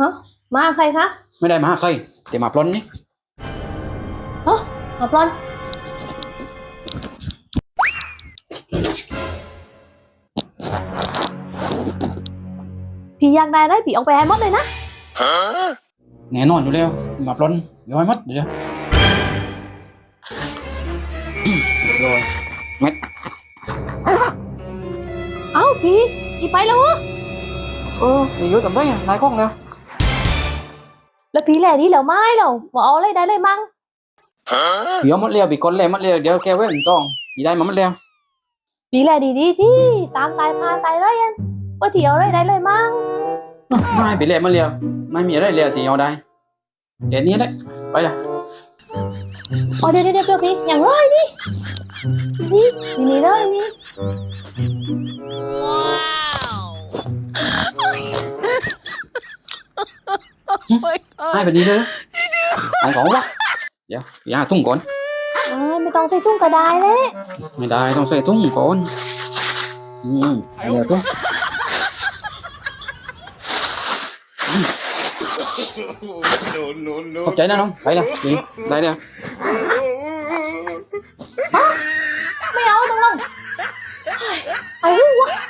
ฮะมาใครคะไม่ได้มาใครแต่มาปล้นนี่ฮะมาปลอนพี่อยากได้อะไรพี่เอาไปให้หมดเลยนะแน่นอนอยู่แล้วมาปล้นย้อยมัดเดี๋ยวอืมเรียบร้อยเม็ดเอ้าพี่พี่ไปแล้วเหรอเอออย่ายุ่งกับได้อะนายกล้องแล้ว แล้วพี่แหล่นี่แล้วไม่หรอว่าเอาอะไรได้เลยมั้งเดี๋ยวหมดแล้วปีก้นแล้วหมดแล้วเดี๋ยวแกเว้นต้องอีได้มาหมดแล้วพี่แหล่ดีๆที่ตามตายพาตายไรยันว่าที่เอาอะไรได้เลยมั้งไม่ไปแล้วหมาแล้วไม่มีอะไรแล้วที่เอาได้เดี๋ยวนี้ได้ไปละอ๋อเดี๋ยวเดี๋ยวเดี๋ยวพี่อย่างไรนี่นี่นี่นี่เลยนี่ hai bạn đi nữa ăn có quá. Dạ dạ tung con à, mày tông xây tung cả đài đấy. Mày đài tông xây tung con ừ giờ tung không cháy nữa không? Phải là gì đây nè mày đâu tông long ai quá.